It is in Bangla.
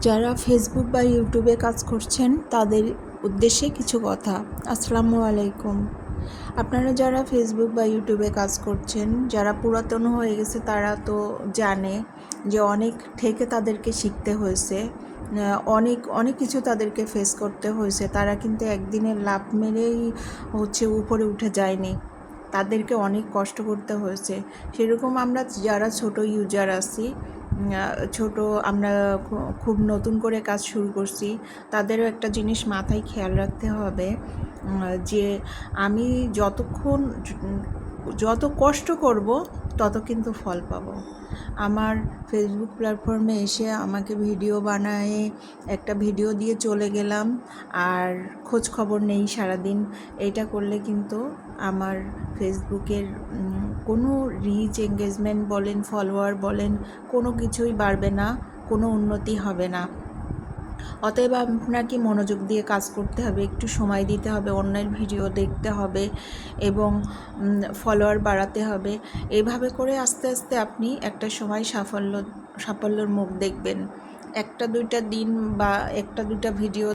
যারা ফেসবুক বা ইউটিউবে কাজ করছেন, তাদের উদ্দেশ্যে কিছু কথা। আসসালামু আলাইকুম। আপনারা যারা ফেসবুক বা ইউটিউবে কাজ করছেন, যারা পুরাতন হয়ে গেছে, তারা তো জানে যে অনেক থেকে তাদেরকে শিখতে হয়েছে। অনেক অনেক কিছু তাদেরকে ফেস করতে হয়েছে। তারা কিন্তু একদিনের লাভ মেরেই হচ্ছে উপরে উঠে যায়নি। তাদেরকে অনেক কষ্ট করতে হয়েছে। সেরকম আমরা যারা ছোট ইউজার আছি ছোট, আমরা খুব নতুন করে কাজ শুরু করছি। তাদেরও একটা জিনিস মাথায় খেয়াল রাখতে হবে যে আমি যতক্ষণ, যত কষ্ট করব তত কিন্তু ফল পাবো। আমার ফেসবুক প্ল্যাটফর্মে এসে আমাকে ভিডিও বানায় একটা ভিডিও দিয়ে চলে গেলাম, আর খোঁজ খবর নেই সারাদিন। এইটা করলে কিন্তু আমার ফেসবুকের কোনো রিচ এঙ্গেজমেন্ট বলেন ফলোয়ার বলেন, কোনো কিছুই বাড়বে না, কোনো উন্নতি হবে না। অতএব আপনাকে মনোযোগ দিয়ে কাজ করতে হবে, একটু সময় দিতে হবে, অন্যের ভিডিও দেখতে হবে এবং ফলোয়ার বাড়াতে হবে। এভাবে করে আস্তে আস্তে আপনি একটা সময় সাফল্য, সাফল্যর মুখ দেখবেন। একটা দুইটা দিন বা একটা দুইটা ভিডিও